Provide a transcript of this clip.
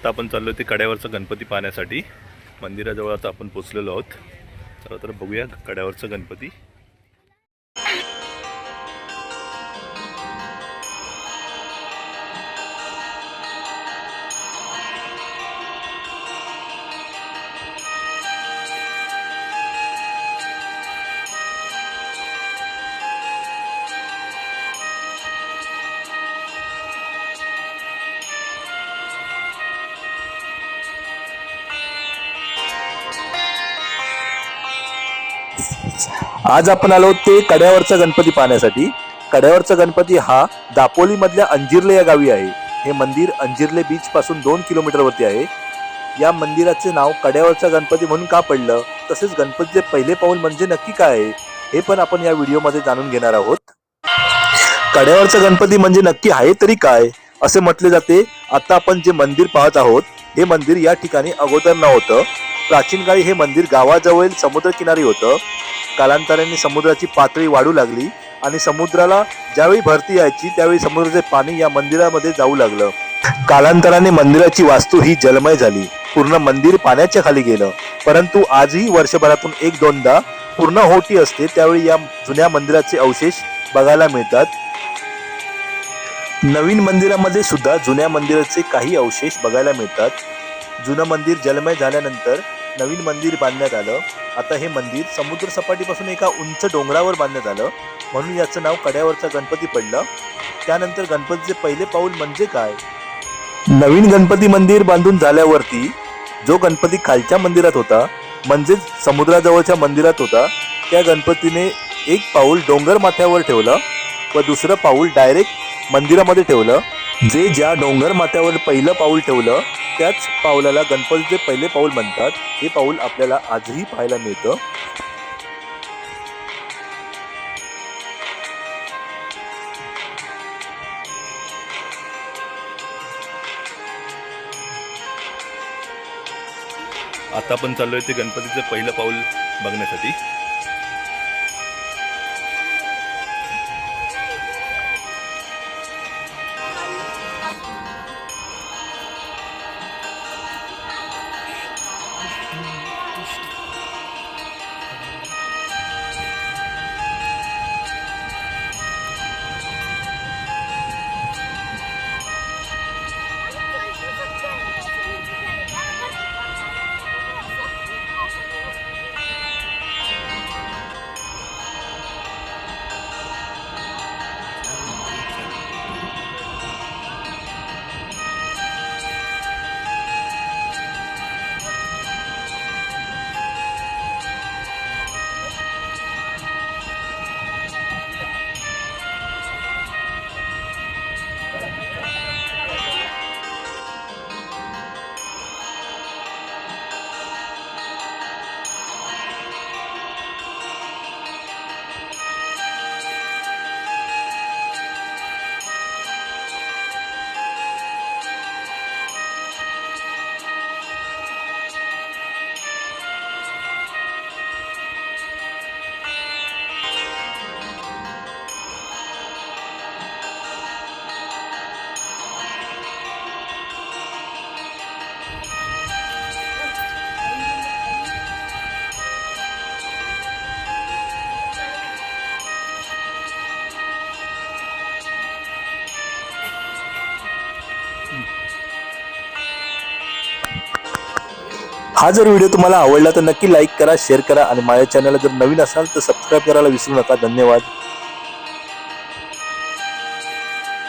आता आपण चाललो ते कड्यावरचं गणपती पाहण्यासाठी. मंदिराजवळ आता आपण पोचलेलो आहोत. चला तर बघूया कड्यावरचं गणपती. आज आपण आलो ते कड्यावरचा गणपती पाहण्यासाठी. कड्यावरचा गणपती हा दापोली मधल्या अंजिर्ले या गावी आहे. हे मंदिर अंजिर्ले बीच पासून दोन किलोमीटरवरती आहे. या मंदिराचे नाव कड्यावरचा गणपती म्हणून का पडलं? तसेच गणपतीचे पहिले पाऊल म्हणजे नक्की काय आहे? हे पण आपण या व्हिडिओमध्ये जाणून घेणार आहोत. कड्यावरचा गणपती म्हणजे नक्की आहे तरी काय? असे म्हटले जाते. आता आपण जे मंदिर पाहत आहोत हे मंदिर या ठिकाणी अगोदर नव्हतं. प्राचीन काळी हे मंदिर गावाजवळील समुद्रकिनारी होतं. कालांतराने समुद्राची पातळी वाढू लागली आणि समुद्राला ज्यावेळी भरती यायची त्यावेळी समुद्राचे पाणी या मंदिरामध्ये जाऊ लागलं. कालांतराने मंदिराची वास्तू ही जलमय झाली. पूर्ण मंदिर पाण्याच्या खाली गेलं. परंतु आजही वर्षभरातून एक दोनदा पूर्ण होटी असते त्यावेळी या जुन्या मंदिराचे अवशेष बघायला मिळतात. नवीन मंदिरामध्ये सुद्धा जुन्या मंदिराचे काही अवशेष बघायला मिळतात. जुनं मंदिर जलमय झाल्यानंतर नवीन मंदिर बांधण्यात आलं. आता हे मंदिर समुद्र सपाटीपासून एका उंच डोंगरावर बांधण्यात आलं. म्हणून याचं नाव कड्यावरचा गणपती पडलं. त्यानंतर गणपतीचे पहिले पाऊल म्हणजे काय? नवीन गणपती मंदिर बांधून झाल्यावरती जो गणपती खालच्या मंदिरात होता म्हणजेच समुद्राजवळच्या मंदिरात होता त्या गणपतीने एक पाऊल डोंगर माथ्यावर ठेवलं व दुसरं पाऊल डायरेक्ट मंदिरामध्ये ठेवलं. जे ज्या डोंगर माथ्यावर पहिलं पाऊल ठेवलं त्याच पावलाला गणपतीचे पहिले पाऊल म्हणतात हे पाऊल आपल्याला आजही पाहायला मिळतं. आता आपण चाललोय ते गणपतीचं पहिलं पाऊल बघण्यासाठी. हा जर व्हिडिओ तुम्हाला आवडला तर नक्की लाईक करा शेअर करा आणि माझ्या चॅनलला जर नवीन असाल तर सबस्क्राईब करायला विसरू नका. धन्यवाद.